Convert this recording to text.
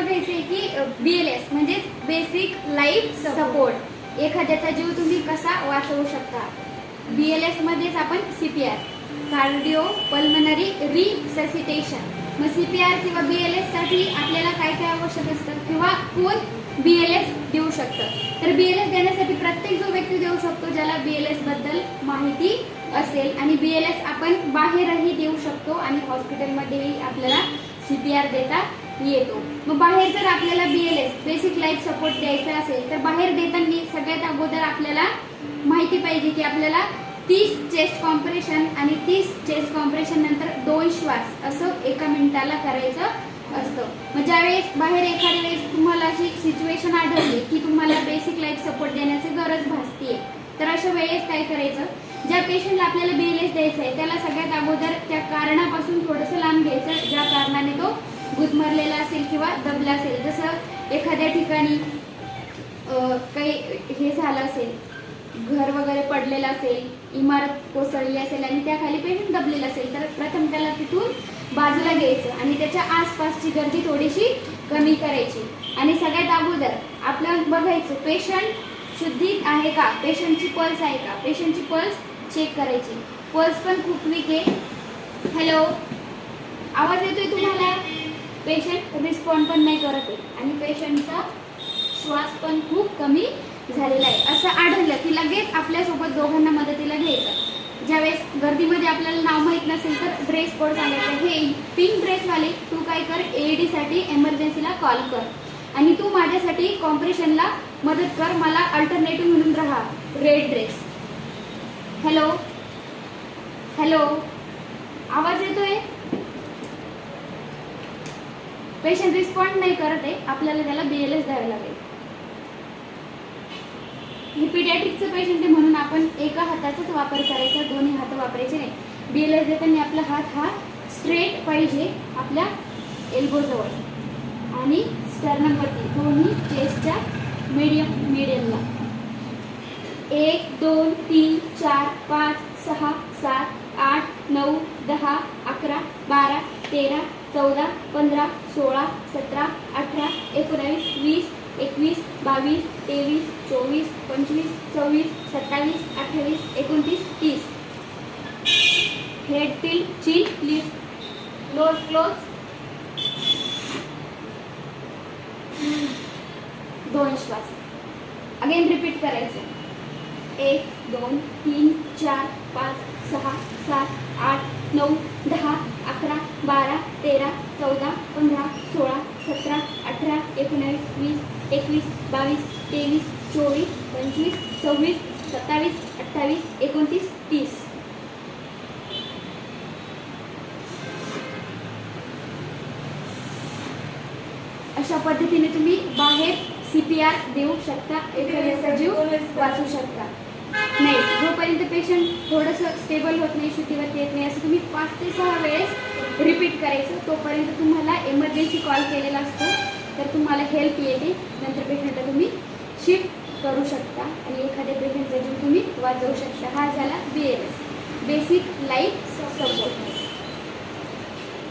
बघायचं आहे की बी एल एस म्हणजेच बेसिक लाईफ सपोर्ट एखाद्याचा जीव तुम्ही कसा वाचवू शकता? बी एल एस मध्येच आपण C P R cardio pulmonary resuscitation मग सी पी आर किंवा बी एल एससाठी आपल्याला काय काय आवश्यक असतं किंवा कोण बी एल एस देऊ शकतं? तर बी एल एस देण्यासाठी प्रत्येक जो व्यक्ती देऊ शकतो ज्याला बी एल एसबद्दल माहिती असेल आणि बी एल एस आपण बाहेरही देऊ शकतो आणि हॉस्पिटलमध्येही आपल्याला सीपीआर देता येतो. मग बाहेर जर आपल्याला B L S basic life support द्यायचा असेल तर बाहेर देताना सगळ्यात अगोदर आपल्याला माहिती पाहिजे की आपल्याला तीस चेस्ट कॉम्प्रेशन आणि तीस चेस्ट कॉम्प्रेशन नंतर दोन श्वास असं एका मिनिटाला करायचं असतं. मग ज्यावेळेस बाहेर एखाद्या वेळेस तुम्हाला अशी सिच्युएशन आढळली की तुम्हाला बेसिक लाईफ सपोर्ट देण्याची गरज भासतीये तर अशा वेळेस काय करायचं? ज्या पेशंटला आपल्याला बीएलएस द्यायचं आहे त्याला सगळ्यात अगोदर त्या कारणापासून थोडंसं लांब घ्यायचं ज्या कारणाने तो गुदमरलेला असेल किंवा दबला असेल. जसं एखाद्या ठिकाणी काही हे झालं असेल घर वगैरे पडलेलं असेल इमारत कोसळली असेल आणि त्याखाली पेशंट दबलेला असेल तर प्रथम त्याला तिथून बाजूला घ्यायचं आणि त्याच्या आसपासची गर्दी थोडीशी कमी करायची. आणि सगळ्यात अगोदर आपलं बघायचं पेशंट शुद्धीत आहे का? पेशंटची पल्स आहे का? पेशंटची पल्स चेक करायची. पल्स पण खूप वीक आहे. हॅलो आवाज येतोय तुम्हाला? पेशंट रिस्पॉन्ड पण नाही करत आहे. आणि पेशंटचा श्वास पण खूप कमी झालेला आहे. असं आढळलं की लगेच आपल्यासोबत दोघांना मदतीला घ्यायचं. ज्यावेळेस गर्दीमध्ये आपल्याला नाव माहीत नसेल तर ड्रेस कोड सांगायचं. हे पिंक ड्रेसवाले तू काय कर? ए एमर्जन्सीला कॉल कर. आणि तू माझ्यासाठी कॉम्प्रेशनला मदत कर. मला अल्टरनेटिव्ह म्हणून राहा. रेड ड्रेस हॅलो हॅलो आवाज येतोय? पेशंट रिस्पॉन्ड नाही करत आहे. आपल्याला त्याला बी एलच द्यावे लागेल. हे पिडियाट्रिकचं पेशंट आहे म्हणून आपण एका हाताचाच वापर करायचा दोन्ही हात वापरायचे नाही. बीएलएस देताना आपला हात हा स्ट्रेट पाहिजे आपल्या एल्बोजवळ आणि स्टर्नमवरती दोन्ही चेस्टच्या मीडियम मीडियमला एक दोन तीन चार पाच सहा सात नऊ दहा अकरा बारा तेरा चौदा पंधरा सोळा सतरा अठरा एकोणावीस वीस एकवीस बावीस तेवीस चोवीस पंचवीस सव्वीस सत्तावीस अठ्ठावीस एकोणतीस तीस. Head tilt chin please close close दोन श्वास. अगेन रिपीट करायचं. एक दोन तीन चार पाच सहा सात आठ नऊ दहा अकरा बारा तेरा चौदा पंधरा सोळा सतरा अठरा एकोणावीस वीस एकवीस बावीस तेवीस चोवीस पंचवीस सव्वीस सत्तावीस अठ्ठावीस एकोणतीस तीस. अशा पद्धतीने तुम्ही बाहेर सी पी आर देऊ शकता एखाद्याचा जीव वाचू शकता. नाही. जोपर्यंत पेशंट थोडंसं स्टेबल होत नाही शुद्धीवरती येत नाही असं तुम्ही पाच ते सहा वेळेस रिपीट करायचं. तोपर्यंत तुम्हाला एमर्जन्सी कॉल केलेला असतो. तर तुम्हाला हेल्प येते नंतर पेशंटला तुम्ही शिफ्ट करू शकता. आणि एखाद्या पेशंटचा जीव तुम्ही वाचवू शकता. हा झाला B L S basic life support